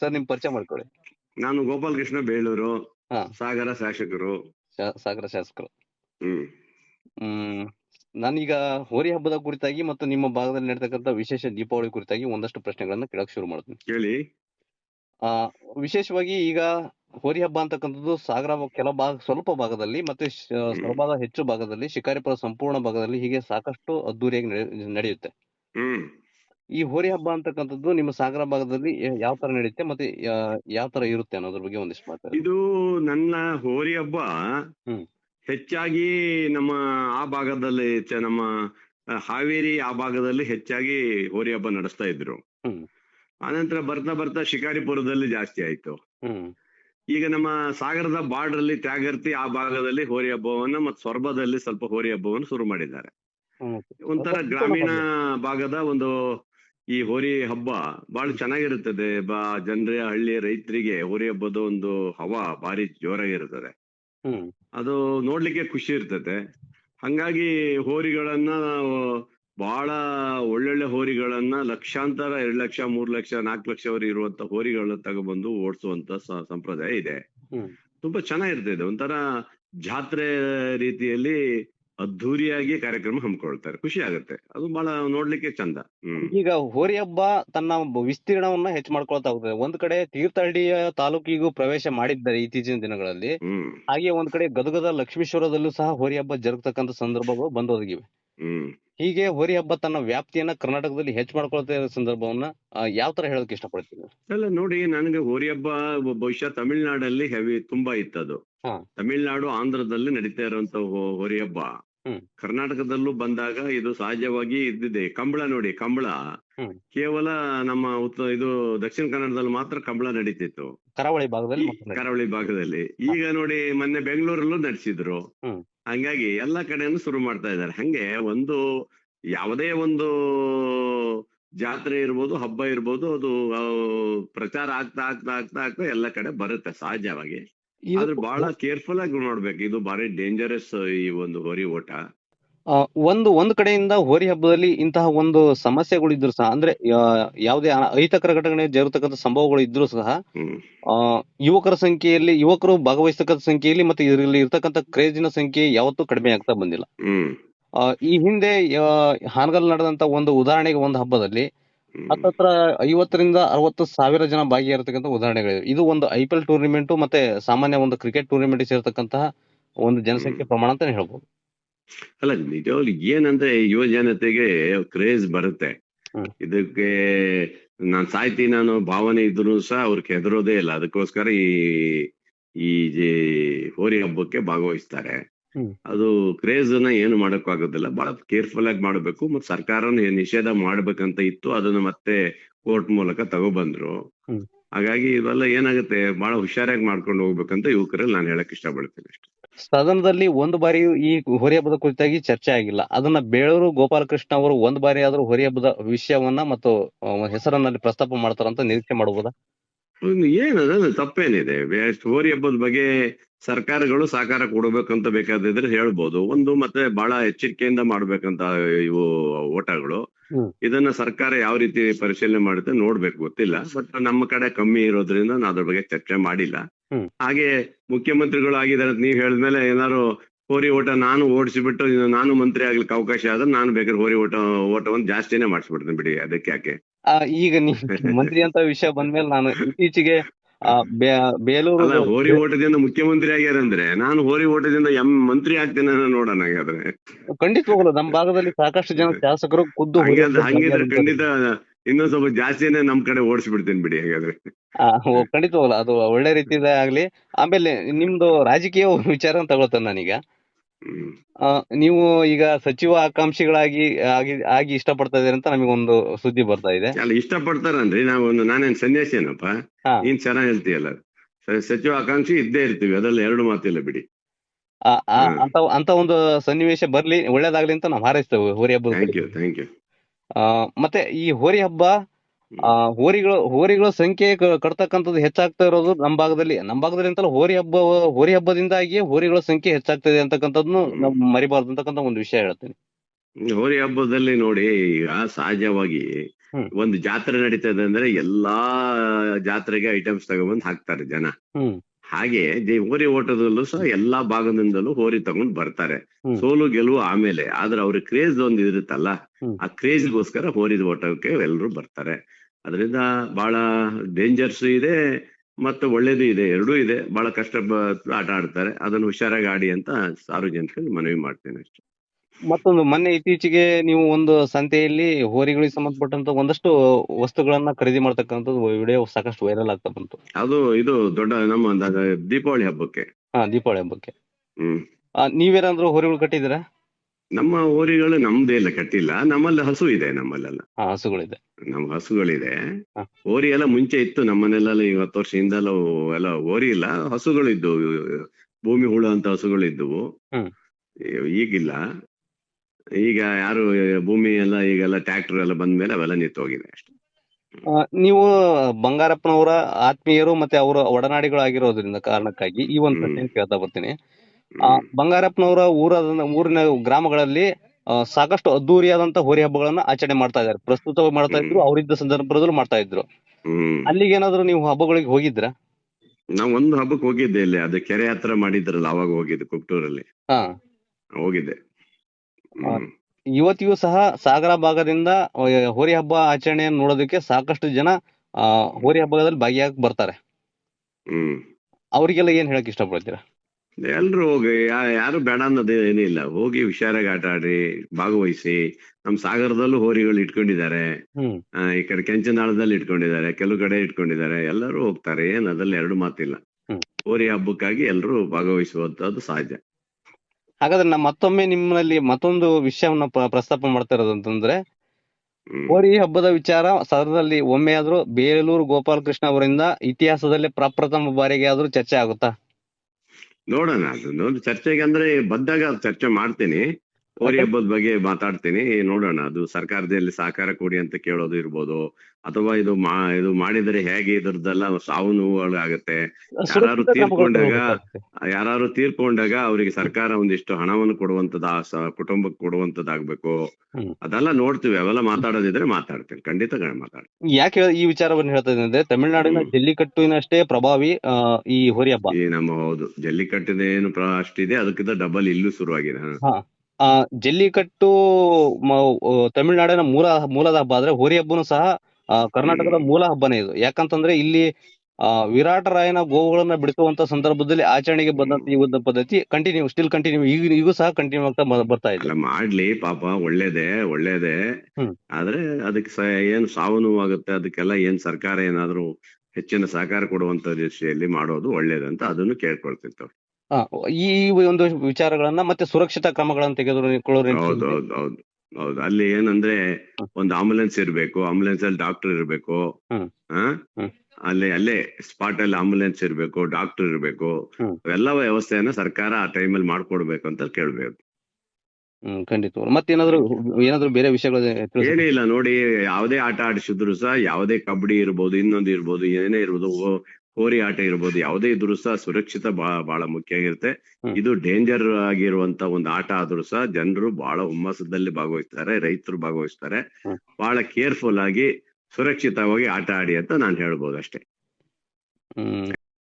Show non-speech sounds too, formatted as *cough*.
Sir ನಿಮ್ ಪರಿಚಯ ಮಾಡ್ಕೊಳ್ಳಿ ನಾನು ಗೋಪಾಲ್ ಕೃಷ್ಣ ಬೇಳೂರು ಹಾ. ಸಾಗರ ಶಾಸಕರು. ಶಾ- ಸಾಗರ ಶಾಸಕರು. ಹ್ಮ್. ಹ್ಮ್. ನಾನೀಗ ಹೋರಿ ಹಬ್ಬದ ಕುರಿತಾಗಿ ಮತ್ತು ನಿಮ್ಮ ಭಾಗದಲ್ಲಿ ನಡೆತಕ್ಕಂತ ವಿಶೇಷ ದೀಪಾವಳಿ ಕುರಿತಾಗಿ ಒಂದಷ್ಟು ಪ್ರಶ್ನೆಗಳನ್ನ ಕೇಳಕ್ ಶುರು ಮಾಡ್ತೀನಿ. ಕೇಳಿ. ಆ ವಿಶೇಷವಾಗಿ ಈಗ ಹೋರಿ ಹಬ್ಬ ಅಂತಕ್ಕಂಥದ್ದು ಸಾಗರ ಕೆಲ ಭಾಗ ಸ್ವಲ್ಪ ಭಾಗದಲ್ಲಿ ಮತ್ತೆ ಸ್ವಲ್ಪ ಹೆಚ್ಚು ಭಾಗದಲ್ಲಿ ಶಿಕಾರಿಪುರ ಸಂಪೂರ್ಣ ಭಾಗದಲ್ಲಿ ಹೀಗೆ ಸಾಕಷ್ಟು ಅದ್ದೂರಿಯಾಗಿ ನಡೆ- ನಡೆಯುತ್ತೆ. ಹ್ಮ್. ಈ ಹೋರಿ ಹಬ್ಬ ಅಂತಕ್ಕಂಥದ್ದು ನಿಮ್ಮ ಸಾಗರ ಭಾಗದಲ್ಲಿ ಯಾವ ತರ ನಡೆಯುತ್ತೆ ಮತ್ತೆ ಯಾವ ತರ ಇರುತ್ತೆ ಅನ್ನೋದ್ರ ಬಗ್ಗೆ ಒಂದಿಷ್ಟು ಮಾತಾಡಿ. ಇದು ನನ್ನ ಹೋರಿ ಹಬ್ಬ ಹೆಚ್ಚಾಗಿ ನಮ್ಮ ಆ ಭಾಗದಲ್ಲಿ ನಮ್ಮ ಹಾವೇರಿ ಆ ಭಾಗದಲ್ಲಿ ಹೆಚ್ಚಾಗಿ ಹೋರಿ ಹಬ್ಬ ನಡೆಸ್ತಾ ಇದ್ರು. ಆನಂತರ ಬರ್ತಾ ಬರ್ತಾ ಶಿಕಾರಿಪುರದಲ್ಲಿ ಜಾಸ್ತಿ ಆಯ್ತು. ಈಗ ನಮ್ಮ ಸಾಗರದ ಬಾರ್ಡರ್ ಅಲ್ಲಿ ತ್ಯಾಗರ್ತಿ ಆ ಭಾಗದಲ್ಲಿ ಹೋರಿ ಹಬ್ಬವನ್ನ ಮತ್ತೆ ಸೊರಬದಲ್ಲಿ ಸ್ವಲ್ಪ ಹೋರಿ ಹಬ್ಬವನ್ನು ಶುರು ಮಾಡಿದ್ದಾರೆ. ಒಂಥರ ಗ್ರಾಮೀಣ ಭಾಗದ ಒಂದು ಈ ಹೋರಿ ಹಬ್ಬ ಬಹಳ ಚೆನ್ನಾಗಿರುತ್ತದೆ. ಬಾ ಜನರ ಹಳ್ಳಿ ರೈತರಿಗೆ ಹೋರಿ ಹಬ್ಬದ ಒಂದು ಹವಾ ಭಾರಿ ಜೋರಾಗಿರುತ್ತದೆ ಅದು ನೋಡ್ಲಿಕ್ಕೆ ಖುಷಿ ಇರ್ತದೆ. ಹಂಗಾಗಿ ಹೋರಿಗಳನ್ನ ನಾವು ಬಹಳ ಒಳ್ಳೊಳ್ಳೆ ಹೋರಿಗಳನ್ನ ಲಕ್ಷಾಂತರ ಎರಡ್ ಲಕ್ಷ ಮೂರ್ ಲಕ್ಷ ನಾಲ್ಕು ಲಕ್ಷವರೆಗೆ ಇರುವಂತ ಹೋರಿಗಳನ್ನ ತಗೊಬಂದು ಓಡಿಸುವಂತ ಸಂಪ್ರದಾಯ ಇದೆ. ತುಂಬಾ ಚೆನ್ನಾಗಿರ್ತದೆ. ಒಂಥರ ಜಾತ್ರೆ ರೀತಿಯಲ್ಲಿ ಅದ್ಧೂರಿಯಾಗಿ ಕಾರ್ಯಕ್ರಮ ಹಮ್ಮಿಕೊಳ್ತಾರೆ. ಖುಷಿ ಆಗುತ್ತೆ. ಅದು ಬಹಳ ನೋಡ್ಲಿಕ್ಕೆ ಚಂದ. ಹ್ಮ್. ಈಗ ಹೋರಿ ಹಬ್ಬ ತನ್ನ ವಿಸ್ತೀರ್ಣವನ್ನ ಹೆಚ್ಚು ಮಾಡ್ಕೊಳ್ತಾ ಹೋಗ್ತದೆ. ಒಂದ್ ಕಡೆ ತೀರ್ಥಹಳ್ಳಿಯ ತಾಲೂಕಿಗೂ ಪ್ರವೇಶ ಮಾಡಿದ್ದಾರೆ ಇತ್ತೀಚಿನ ದಿನಗಳಲ್ಲಿ. ಹ್ಮ್. ಹಾಗೆ ಒಂದ್ ಕಡೆ ಗದಗದ ಲಕ್ಷ್ಮೀಶ್ವರದಲ್ಲೂ ಸಹ ಹೋರಿ ಹಬ್ಬ ಜರುಗತಕ್ಕಂತ ಸಂದರ್ಭಗಳು ಬಂದೊದಗಿವೆ. ಹ್ಮ್. ಹೀಗೆ ಹೋರಿ ಹಬ್ಬ ತನ್ನ ವ್ಯಾಪ್ತಿಯನ್ನ ಕರ್ನಾಟಕದಲ್ಲಿ ಹೆಚ್ಚು ಮಾಡ್ಕೊಳ್ತಾ ಇರೋ ಸಂದರ್ಭವನ್ನ ಯಾವ ತರ ಹೇಳಕ್ ಇಷ್ಟಪಡ್ತೀನಿ ಅಲ್ಲ ನೋಡಿ ನನಗೆ ಹೋರಿ ಹಬ್ಬ ಬಹುಶಃ ತಮಿಳ್ನಾಡಲ್ಲಿ ಹೆವಿ ತುಂಬಾ ಇತ್ತದು. ಹಾ. ತಮಿಳ್ನಾಡು ಆಂಧ್ರದಲ್ಲಿ ನಡೀತಾ ಇರುವಂತ ಹೋ- ಹೋರಿ ಹಬ್ಬ. ಕರ್ನಾಟಕದಲ್ಲೂ ಬಂದಾಗ ಇದು ಸಹಜವಾಗಿ ಇದ್ದಿದೆ. ಕಂಬಳ ನೋಡಿ ಕಂಬಳ. ಕೇವಲ ನಮ್ಮ ಇದು ದಕ್ಷಿಣ ಕನ್ನಡದಲ್ಲಿ ಮಾತ್ರ ಕಂಬಳ ನಡೀತಿತ್ತು. ಕರಾವಳಿ ಭಾಗದಲ್ಲಿ ಕರಾವಳಿ ಭಾಗದಲ್ಲಿ. ಈಗ ನೋಡಿ ಮೊನ್ನೆ ಬೆಂಗಳೂರಲ್ಲೂ ನಡೆಸಿದ್ರು. ಹಂಗಾಗಿ ಎಲ್ಲಾ ಕಡೆನೂ ಶುರು ಮಾಡ್ತಾ ಇದ್ದಾರೆ. ಹಂಗೆ ಒಂದು ಯಾವುದೇ ಒಂದು ಜಾತ್ರೆ ಇರ್ಬೋದು ಹಬ್ಬ ಇರ್ಬೋದು ಅದು ಪ್ರಚಾರ ಆಗ್ತಾ ಆಗ್ತಾ ಆಗ್ತಾ ಆಗ್ತಾ ಎಲ್ಲ ಕಡೆ ಬರುತ್ತೆ ಸಹಜವಾಗಿ. ಆದ್ರೆ ಬಹಳ ಕೇರ್ಫುಲ್ ಆಗಿ ನೋಡ್ಬೇಕು. ಇದು ಬಾರಿ ಡೇಂಜರಸ್ ಈ ಒಂದು ಹೋರಿ ಓಟ. ಆ, ಒಂದು ಒಂದು ಕಡೆಯಿಂದ ಹೋರಿ ಹಬ್ಬದಲ್ಲಿ ಇಂತಹ ಒಂದು ಸಮಸ್ಯೆಗಳು ಇದ್ರು ಸಹ ಅಂದ್ರೆ ಯಾವುದೇ ಅಹಿತಕರ ಘಟನೆ ಜರುತಕ್ಕಂತ ಸಂಭವಗಳು ಇದ್ರು ಸಹ ಯುವಕರ ಸಂಖ್ಯೆಯಲ್ಲಿ ಯುವಕರು ಭಾಗವಹಿಸತಕ್ಕಂಥ ಸಂಖ್ಯೆಯಲ್ಲಿ ಮತ್ತೆ ಇದರಲ್ಲಿ ಇರತಕ್ಕಂತ ಕ್ರೇಜಿನ ಸಂಖ್ಯೆ ಯಾವತ್ತೂ ಕಡಿಮೆ ಆಗ್ತಾ ಬಂದಿಲ್ಲ. ಆ, ಈ ಹಿಂದೆ ಹಾನಗಲ್ ನಡೆದಂತ ಒಂದು ಉದಾಹರಣೆಗೆ ಒಂದು ಹಬ್ಬದಲ್ಲಿ ಹತ್ತತ್ರ ಐವತ್ತರಿಂದ ಅರವತ್ತು ಸಾವಿರ ಜನ ಭಾಗಿಯಾಗಿರ್ತಕ್ಕಂಥ ಉದಾಹರಣೆಗಳಿವೆ. ಇದು ಒಂದು ಐ ಪಿ ಎಲ್ ಟೂರ್ನಿಮೆಂಟ್ ಮತ್ತೆ ಸಾಮಾನ್ಯ ಒಂದು ಕ್ರಿಕೆಟ್ ಟೂರ್ನಿಮೆಂಟ್ ಸೇರ್ತಕ್ಕಂತಹ ಒಂದು ಜನಸಂಖ್ಯೆ ಪ್ರಮಾಣ ಅಂತಾನೆ ಹೇಳ್ಬೋದು. ಅಲ್ಲ ನಿಜವಾಗ್ಲು ಏನಂದ್ರೆ ಯುವ ಜನತೆಗೆ ಕ್ರೇಜ್ ಬರುತ್ತೆ. ಇದಕ್ಕೆ ನಾನ್ ಸಾಯ್ತೀನಿ ನಾನು ಭಾವನೆ ಇದ್ರು ಸಹ ಅವ್ರಿಗೆ ಹೆದರೋದೇ ಇಲ್ಲ. ಅದಕ್ಕೋಸ್ಕರ ಈ ಈ ಹೋರಿ ಹಬ್ಬಕ್ಕೆ ಭಾಗವಹಿಸ್ತಾರೆ. ಅದು ಕ್ರೇಜ್ನ ಏನು ಆಗೋದಿಲ್ಲ ಬಹಳ ಕೇರ್ಫುಲ್ ಆಗಿ ಮಾಡಬೇಕು ಮತ್ತೆ ಸರ್ಕಾರನು ಏನ್ ನಿಷೇಧ ಮಾಡ್ಬೇಕಂತ ಇತ್ತು ಅದನ್ನ ಮತ್ತೆ ಕೋರ್ಟ್ ಮೂಲಕ ತಗೊಬಂದ್ರು. ಹಾಗಾಗಿ ಇವೆಲ್ಲ ಏನಾಗುತ್ತೆ ಬಹಳ ಹುಷಾರಾಗಿ ಮಾಡ್ಕೊಂಡು ಹೋಗ್ಬೇಕಂತ ಯುವಕರಲ್ಲಿ ನಾನು ಹೇಳಕ್ ಇಷ್ಟಪಡ್ತೀನಿ ಅಷ್ಟೇ. ಸದನದಲ್ಲಿ ಒಂದು ಬಾರಿಯೂ ಈ ಹೊರೆ ಹಬ್ಬದ ಕುರಿತಾಗಿ ಚರ್ಚೆ ಆಗಿಲ್ಲ. ಅದನ್ನ ಬೇಳೂರು ಗೋಪಾಲಕೃಷ್ಣ ಅವರು ಒಂದ್ ಬಾರಿ ಆದ್ರೂ ಹೊರೆ ಹಬ್ಬದ ವಿಷಯವನ್ನ ಮತ್ತು ಹೆಸರನ್ನಲ್ಲಿ ಪ್ರಸ್ತಾಪ ಮಾಡ್ತಾರಂತ ನಿರೀಕ್ಷೆ ಮಾಡಬಹುದಾ ಏನದ ತಪ್ಪೇನಿದೆ. ಹೋರಿ ಹಬ್ಬದ ಬಗ್ಗೆ ಸರ್ಕಾರಗಳು ಸಹಕಾರ ಕೊಡಬೇಕಂತ ಬೇಕಾದಿದ್ರೆ ಹೇಳ್ಬೋದು. ಒಂದು ಮತ್ತೆ ಬಹಳ ಎಚ್ಚರಿಕೆಯಿಂದ ಮಾಡ್ಬೇಕಂತ ಇವು ಓಟಗಳು. ಇದನ್ನ ಸರ್ಕಾರ ಯಾವ ರೀತಿ ಪರಿಶೀಲನೆ ಮಾಡುತ್ತೆ ನೋಡ್ಬೇಕು ಗೊತ್ತಿಲ್ಲ. ಬಟ್ ನಮ್ಮ ಕಡೆ ಕಮ್ಮಿ ಇರೋದ್ರಿಂದ ನಾನು ಅದ್ರ ಬಗ್ಗೆ ಚರ್ಚೆ ಮಾಡಿಲ್ಲ. ಹಾಗೆ ಮುಖ್ಯಮಂತ್ರಿಗಳು ಆಗಿದ್ದಾರೆ ಅಂತ ನೀವ್ ಹೇಳಿದ್ಮೇಲೆ ಏನಾದ್ರು ಹೋರಿ ಓಟ ನಾನು ಓಡಿಸಿಬಿಟ್ಟು ನಾನು ಮಂತ್ರಿ ಆಗ್ಲಿಕ್ಕೆ ಅವಕಾಶ ಆದ್ರೆ ನಾನು ಬೇಕಾದ್ರೆ ಹೋರಿ ಓಟ ಓಟವನ್ನು ಜಾಸ್ತಿನೇ ಮಾಡಿಸ್ಬಿಡ್ತೀನಿ ಬಿಡಿ ಅದಕ್ಕೆ ಯಾಕೆ? ಈಗ *laughs* ಮಂತ್ರಿ ಅಂತ ವಿಷಯ ಬಂದ್ಮೇಲೆ ನಾನು ಇತ್ತೀಚೆಗೆ ಬೇಲೂರು ಹೋರಿ ಓಟದಿಂದ ಮುಖ್ಯಮಂತ್ರಿ ಆಗ್ಯಾರಂದ್ರೆ ನಾನು ಹೋರಿ ಓಟದಿಂದ ಎಂ ಮಂತ್ರಿ ಆಗ್ತೇನೆ ನೋಡೋಣ ಹಾಗಾದ್ರೆ. ಖಂಡಿತವಾಗ್ಲು ನಮ್ಮ ಭಾಗದಲ್ಲಿ ಸಾಕಷ್ಟು ಜನ *laughs* ಶಾಸಕರು ಖುದ್ದು ಹಂಗಿದ್ರೆ ಖಂಡಿತ ಇನ್ನೊಂದ್ ಸ್ವಲ್ಪ ಜಾಸ್ತಿನೇ ನಮ್ ಕಡೆ ಓಡಿಸ್ಬಿಡ್ತೀನಿ ಬಿಡಿ ಹಾಗಾದ್ರೆ. ಆ, ಓ, ಖಂಡಿತವಾಗ್ಲು ಅದು ಒಳ್ಳೆ ರೀತಿಯಿಂದ ಆಗ್ಲಿ. ಆಮೇಲೆ ನಿಮ್ದು ರಾಜಕೀಯ ವಿಚಾರ ತಗೊಳ್ತೇನೆ ನಾನೀಗ. ಆ, ನೀವು ಈಗ ಸಚಿವ ಆಕಾಂಕ್ಷಿಗಳಾಗಿ ಆಗಿ ಆಗಿ ಇಷ್ಟಪಡ್ತಾ ಇದ್ದೀರಿ ಅಂತ ಒಂದು ಸುದ್ದಿ ಬರ್ತಾ ಇದೆ. ಅಲ್ಲ ಇಷ್ಟಪಡ್ತಾರನ್ರಿ. ನಾವು ಒಂದು ನಾನೇನ್ ಸನ್ಯಾಸಿನಪ್ಪ ಹಾ. ನೀನ್ ಚೆನ್ನಾಗ್ ಹೇಳ್ತೀಯಲ್ಲ. ಸ- ಸಚಿವ ಆಕಾಂಕ್ಷಿ ಇದ್ದೇ ಇರ್ತೀವಿ. ಅದ್ರಲ್ಲಿ ಎರಡು ಮಾತಿಲ್ಲ ಬಿಡಿ. ಆ, ಆ, ಹ್ಮ್. ಅಂತ ಅಂತ ಒಂದು ಸನ್ನಿವೇಶ ಬರ್ಲಿ ಒಳ್ಳೇದಾಗ್ಲಿ ಅಂತ ನಾವು ಹಾರೈಸ್ತೇವೆ ಹೋರಿ ಹಬ್ಬ ಥ್ಯಾಂಕ್. ಯು ಥ್ಯಾಂಕ್ ಯು ಆ, ಮತ್ತೆ ಈ ಹೋರಿ ಹಬ್ಬ ಆ, ಹೋರಿಗಳು ಹೋರಿಗಳ ಸಂಖ್ಯೆ ಕ- ಕಟ್ತಕ್ಕಂಥದ್ದು ಹೆಚ್ಚಾಗ್ತಾ ಇರೋದು ನಮ್ಮ ಭಾಗದಲ್ಲಿ. ನಮ್ಮ ಭಾಗದಲ್ಲಿ ಅಂತಲ್ಲ ಹೋರಿ ಹಬ್ಬ ಹೋರಿ ಹಬ್ಬದಿಂದಾಗಿಯೇ ಹೋರಿಗಳ ಸಂಖ್ಯೆ ಹೆಚ್ಚಾಗ್ತದೆ ಅಂತಕ್ಕಂಥದ್ದು ನಾವು ಮರಿಬಾರ್ದು ಅಂತಕ್ಕಂಥ ಒಂದು ವಿಷಯ ಹೇಳ್ತೀನಿ. ಹೋರಿ ಹಬ್ಬದಲ್ಲಿ ನೋಡಿ ಈಗ ಸಹಜವಾಗಿ ಹ್ಮ್. ಒಂದು ಜಾತ್ರೆ ನಡೀತದೆ ಅಂದ್ರೆ ಎಲ್ಲಾ ಜಾತ್ರೆಗೆ ಐಟಮ್ಸ್ ತಗೊಂಡ್ಬಂದು ಹಾಕ್ತಾರೆ ಜನ. ಹ್ಮ್. ಹಾಗೆ ಜೆ- ಹೋರಿ ಓಟದಲ್ಲೂ ಸಹ ಎಲ್ಲಾ ಭಾಗದಿಂದಲೂ ಹೋರಿ ತಗೊಂಡ್ ಬರ್ತಾರೆ. ಹ್ಮ್. ಸೋಲು ಗೆಲುವು ಆಮೇಲೆ ಆದ್ರೆ ಅವ್ರ ಕ್ರೇಜ್ ಒಂದು ಇರುತ್ತಲ್ಲ ಆ ಆ ಕ್ರೇಜ್ಗೋಸ್ಕರ ಹೋರಿದ ಓಟಕ್ಕೆ ಎಲ್ಲರೂ ಬರ್ತಾರೆ. ಅದರಿಂದ ಬಹಳ ಡೇಂಜರ್ಸ್ ಇದೆ ಮತ್ತು ಒಳ್ಳೇದು ಇದೆ ಎರಡೂ ಇದೆ. ಬಹಳ ಕಷ್ಟ ಆಟ ಆಡ್ತಾರೆ. ಅದನ್ನು ಹುಷಾರಾಗಿ ಆಡಿ ಅಂತ ಸಾರ್ವಜನಿಕರಿಗೆ ಮನವಿ ಮಾಡ್ತೇನೆ ಅಷ್ಟೇ. ಮತ್ತೊಂದು ಮೊನ್ನೆ ಇತ್ತೀಚೆಗೆ ನೀವು ಒಂದು ಸಂತೆಯಲ್ಲಿ ಹೋರಿಗಳಿಗೆ ಸಂಬಂಧಪಟ್ಟಂತ ಒಂದಷ್ಟು ವಸ್ತುಗಳನ್ನ ಖರೀದಿ ಮಾಡ್ತಕ್ಕಂಥದ್ದು ವಿಡಿಯೋ ಸಾಕಷ್ಟು ವೈರಲ್ ಆಗ್ತಾ ಬಂತು. ಅದು ಇದು ದೊಡ್ಡ ನಮ್ಮ ದೀಪಾವಳಿ ಹಬ್ಬಕ್ಕೆ. ಹಾ ದೀಪಾವಳಿ ಹಬ್ಬಕ್ಕೆ. ಹ್ಮ್. ನೀವೇನಾದ್ರೂ ಹೋರಿಗಳು ಕಟ್ಟಿದ್ದೀರಾ? ನಮ್ಮ ಹೋರಿಗಳು ನಮ್ದೇ ಇಲ್ಲ ಕಟ್ಟಿಲ್ಲ. ನಮ್ಮಲ್ಲಿ ಹಸು ಇದೆ ನಮ್ಮಲ್ಲೆಲ್ಲ. ಹಸುಗಳಿದೆ. ನಮ್ಮ ಹಸುಗಳಿದೆ. ಹೋರಿ ಎಲ್ಲ ಮುಂಚೆ ಇತ್ತು ನಮ್ಮನೆಲ್ಲ ಇವತ್ತು ವರ್ಷದಿಂದಲೂ ಎಲ್ಲ ಹೋರಿ ಇಲ್ಲ ಹಸುಗಳಿದ್ದು ಭೂಮಿ ಹುಳು ಅಂತ ಹಸುಗಳಿದ್ದವು ಈಗಿಲ್ಲ. ಈಗ ಯಾರು ಭೂಮಿ ಎಲ್ಲ ಈಗೆಲ್ಲ ಟ್ರ್ಯಾಕ್ಟರ್ ಎಲ್ಲ ಬಂದ್ಮೇಲೆ ಅವೆಲ್ಲ ನಿಂತು ಹೋಗಿದೆ ಅಷ್ಟೇ ನೀವು ಬಂಗಾರಪ್ಪನವರ ಆತ್ಮೀಯರು ಮತ್ತೆ ಅವರ ಒಡನಾಡಿಗಳಾಗಿರೋದ್ರಿಂದ ಕಾರಣಕ್ಕಾಗಿ ಈ ಒಂದು. ಪ್ರಶ್ನೆ ಕೇಳ್ತಾ ಬರ್ತೀನಿ. ಬಂಗಾರಪ್ಪನವರ ಊರ ಊರಿನ ಗ್ರಾಮಗಳಲ್ಲಿ ಸಾಕಷ್ಟು ಅದ್ದೂರಿಯಾದಂತ ಹೋರಿ ಹಬ್ಬಗಳನ್ನ ಆಚರಣೆ ಮಾಡ್ತಾ ಇದ್ದಾರೆ. ಪ್ರಸ್ತುತ ಮಾಡ್ತಾ ಇದ್ರು. ಅವರಿದ್ದ ಸಂದರ್ಭದಲ್ಲೂ ಮಾಡ್ತಾ ಇದ್ರು. ಅಲ್ಲಿಗೆ ಏನಾದ್ರು ನೀವು ಹಬ್ಬಗಳಿಗೆ ಹೋಗಿದ್ರ? ನಾವ್ ಒಂದು ಹಬ್ಬಕ್ಕೆ ಹೋಗಿದ್ದೆ ಇಲ್ಲಿ. ಅದು ಕೆರೆ ಹತ್ರ ಮಾಡಿದ್ರಲ್ಲ ಅವಾಗ ಹೋಗಿದ್ದೆ ಕುಕ್ಟೂರಲ್ಲಿ ಹಾ. ಹೋಗಿದ್ದೆ. ಇವತ್ತಿಗೂ ಸಹ ಸಾಗರ ಭಾಗದಿಂದ ಹೋರಿ ಹಬ್ಬ ಆಚರಣೆಯನ್ನು ನೋಡೋದಕ್ಕೆ ಸಾಕಷ್ಟು ಜನ ಹೋರಿ ಹಬ್ಬದಲ್ಲಿ ಭಾಗಿಯಾಗಿ ಬರ್ತಾರೆ. ಹ್ಮ್. ಅವರಿಗೆಲ್ಲ ಏನ್ ಹೇಳಕ್ ಇಷ್ಟಪಡ್ತೀರಾ? ಎಲ್ರು ಹೋಗಿ ಯಾರು ಬೇಡ ಅನ್ನೋದು ಏನಿಲ್ಲ. ಹೋಗಿ ಹುಷಾರಾಗಿ ಆಟ ಆಡ್ರಿ ಭಾಗವಹಿಸಿ. ನಮ್ ಸಾಗರದಲ್ಲೂ ಹೋರಿಗಳು ಇಟ್ಕೊಂಡಿದ್ದಾರೆ. ಈ ಕಡೆ ಕೆಂಚನಾಳದಲ್ಲಿ ಇಟ್ಕೊಂಡಿದ್ದಾರೆ ಕೆಲವು ಕಡೆ ಇಟ್ಕೊಂಡಿದ್ದಾರೆ. ಎಲ್ಲರೂ ಹೋಗ್ತಾರೆ ಏನ್ ಅದ್ರಲ್ಲಿ ಎರಡು ಮಾತಿಲ್ಲ. ಹೋರಿ ಹಬ್ಬಕ್ಕಾಗಿ ಎಲ್ಲರೂ ಭಾಗವಹಿಸುವಂತದ್ದು ಸಹಜ ಹಾಗಾದ್ರೆ ನಾ ಮತ್ತೊಮ್ಮೆ ನಿಮ್ಮಲ್ಲಿ ಮತ್ತೊಂದು ವಿಷಯವನ್ನ ಪ್ರ- ಪ್ರಸ್ತಾಪ ಮಾಡ್ತಾ ಇರೋದು ಅಂತಂದ್ರೆ ಹೋರಿ ಹಬ್ಬದ ವಿಚಾರ ಸದನದಲ್ಲಿ ಒಮ್ಮೆ ಆದ್ರೂ ಬೇಲೂರು ಗೋಪಾಲಕೃಷ್ಣ ಅವರಿಂದ ಇತಿಹಾಸದಲ್ಲಿ ಪ್ರಪ್ರಥಮ ಬಾರಿಗೆ ಆದ್ರೂ ಚರ್ಚೆ ಆಗುತ್ತಾ? ನೋಡೋಣ ಅದು ಒಂದು ಚರ್ಚೆಗೆ ಅಂದ್ರೆ ಬಂದಾಗ ಚರ್ಚೆ ಮಾಡ್ತೀನಿ. ಹೋರಿ. ಹಬ್ಬದ ಬಗ್ಗೆ ಮಾತಾಡ್ತೀನಿ. ನೋಡೋಣ. ಅದು ಸರ್ಕಾರದಲ್ಲಿ ಸಹಕಾರ ಕೊಡಿ ಅಂತ ಕೇಳೋದು ಇರ್ಬೋದು. ಅಥವಾ ಇದು ಮಾ ಇದು ಮಾಡಿದರೆ ಹೇಗೆ ಇದ್ರದ್ದೆಲ್ಲ ಸಾವು ಆಗತ್ತೆ. ಯಾರು ತೀರ್ಕೊಂಡಾಗ. ಯಾರು ತೀರ್ಕೊಂಡಾಗ ಅವರಿಗೆ ಸರ್ಕಾರ ಒಂದಿಷ್ಟು ಹಣವನ್ನು ಕೊಡುವಂತದ ಕುಟುಂಬಕ್ಕೆ ಕೊಡುವಂತದ್ದಾಗ್ಬೇಕು. ಅದೆಲ್ಲ ನೋಡ್ತೀವಿ. ಅವೆಲ್ಲ ಮಾತಾಡೋದಿದ್ರೆ ಮಾತಾಡ್ತೀನಿ. ಖಂಡಿತ ಮಾತಾಡ್ತೀನಿ. ಯಾಕೆ ಈ ವಿಚಾರವನ್ನು ಹೇಳ್ತಾ ಅಂದ್ರೆ ತಮಿಳುನಾಡಿನ. ಜಲ್ಲಿಕಟ್ಟುವಿನಷ್ಟೇ ಪ್ರಭಾವಿ ಈ ಹೋರಿ ಹಬ್ಬ. ಈ ನಮ್ಮ ಹೌದು. ಜಲ್ಲಿಕಟ್ಟಿನ ಏನು ಪ್ರ ಅಷ್ಟಿದೆ. ಅದಕ್ಕಿಂತ ಡಬಲ್ ಇಲ್ಲೂ ಶುರುವಾಗಿದೆ. ಆ, ಜಲ್ಲಿಕಟ್ಟು ತಮಿಳುನಾಡಿನ ಮೂಲ ಮೂಲದ ಹಬ್ಬ ಆದ್ರೆ ಹೋರಿ ಹಬ್ಬನು ಸಹ ಆ, ಕರ್ನಾಟಕದ ಮೂಲ ಹಬ್ಬನೇ ಇದು. ಯಾಕಂತಂದ್ರೆ ಇಲ್ಲಿ ಆ, ವಿರಾಟರಾಯನ ಗೋವುಗಳನ್ನ ಬಿಡಿಸುವಂತ ಸಂದರ್ಭದಲ್ಲಿ ಆಚರಣೆಗೆ ಬಂದಂತ ಈ ಒಂದು ಪದ್ಧತಿ ಕಂಟಿನ್ಯೂ ಸ್ಟಿಲ್ ಕಂಟಿನ್ಯೂ ಈಗ ಈಗೂ ಸಹ ಕಂಟಿನ್ಯೂ ಆಗ್ತಾ ಬ- ಬರ್ತಾ ಇದೆ. ಅಲ್ಲ ಮಾಡ್ಲಿ ಪಾಪ ಒಳ್ಳೇದೇ ಒಳ್ಳೇದೇ. ಹ್ಮ್. ಆದ್ರೆ ಅದಕ್ಕೆ ಸ ಏನ್ ಸಾವು ಅದಕ್ಕೆಲ್ಲ ಏನ್ ಸರ್ಕಾರ ಏನಾದ್ರು ಹೆಚ್ಚಿನ ಸಹಕಾರ ಕೊಡುವಂತ ದಿಶೆಯಲ್ಲಿ ಮಾಡೋದು ಒಳ್ಳೇದಂತ ಅದನ್ನು ಕೇಳ್ಕೊಳ್ತಿರ್ತವೆ ಈ ಒಂದು ವಿಚಾರಗಳನ್ನ ಮತ್ತೆ ಸುರಕ್ಷತಾ ಕ್ರಮಗಳನ್ನ ತೆಗೆದುಕೊಳ್ಳೋ ಹೌದು ಹೌದು ಹೌದು ಹೌದು ಅಲ್ಲಿ ಏನಂದ್ರೆ. ಒಂದು ಆಂಬುಲೆನ್ಸ್ ಇರ್ಬೇಕು ಆಂಬುಲೆನ್ಸ್ ಅಲ್ಲಿ ಡಾಕ್ಟರ್ ಇರ್ಬೇಕು ಹ್ಮ್. ಆ? ಹ್ಮ್. ಅಲ್ಲಿ ಅಲ್ಲೇ ಸ್ಪಾಟ್ ಅಲ್ಲಿ ಆಂಬುಲೆನ್ಸ್ ಇರ್ಬೇಕು ಡಾಕ್ಟರ್ ಇರ್ಬೇಕು ಹ್ಮ್. ಎಲ್ಲ ವ್ಯವಸ್ಥೆಯನ್ನ ಸರ್ಕಾರ ಆ ಟೈಮ್ ಅಲ್ಲಿ ಮಾಡ್ಕೊಡ್ಬೇಕು ಅಂತ ಕೇಳ್ಬೇಕು ಹ್ಮ್ ಖಂಡಿತ ಮತ್ತೇನಾದ್ರು ಏನಾದ್ರು ಬೇರೆ ವಿಷಯಗಳು ತಿಳಿಸಿ ಏನೇ ಇಲ್ಲ ನೋಡಿ ಯಾವುದೇ ಆಟ ಆಡಿಸಿದ್ರು ಸಹ ಯಾವುದೇ ಕಬಡ್ಡಿ ಇರ್ಬೋದು ಇನ್ನೊಂದು ಇರ್ಬೋದು ಏನೇ ಇರ್ಬೋದು ಹೋರಿ ಆಟ ಇರ್ಬೋದು ಯಾವುದೇ ಇದ್ರು ಸಹ ಸುರಕ್ಷಿತ ಬಹಳ ಬಹಳ ಮುಖ್ಯ ಆಗಿರುತ್ತೆ. ಇದು ಡೇಂಜರ್ ಆಗಿರುವಂತ ಒಂದು ಆಟ ಆದ್ರೂ ಸಹ ಜನರು ಬಹಳ ಹುಮ್ಮಸದಲ್ಲಿ ಭಾಗವಹಿಸ್ತಾರೆ ರೈತರು ಭಾಗವಹಿಸ್ತಾರೆ. ಬಹಳ ಕೇರ್ಫುಲ್ ಆಗಿ ಸುರಕ್ಷಿತವಾಗಿ ಆಟ ಆಡಿ ಅಂತ ನಾನು ಹೇಳ್ಬೋದು ಅಷ್ಟೇ.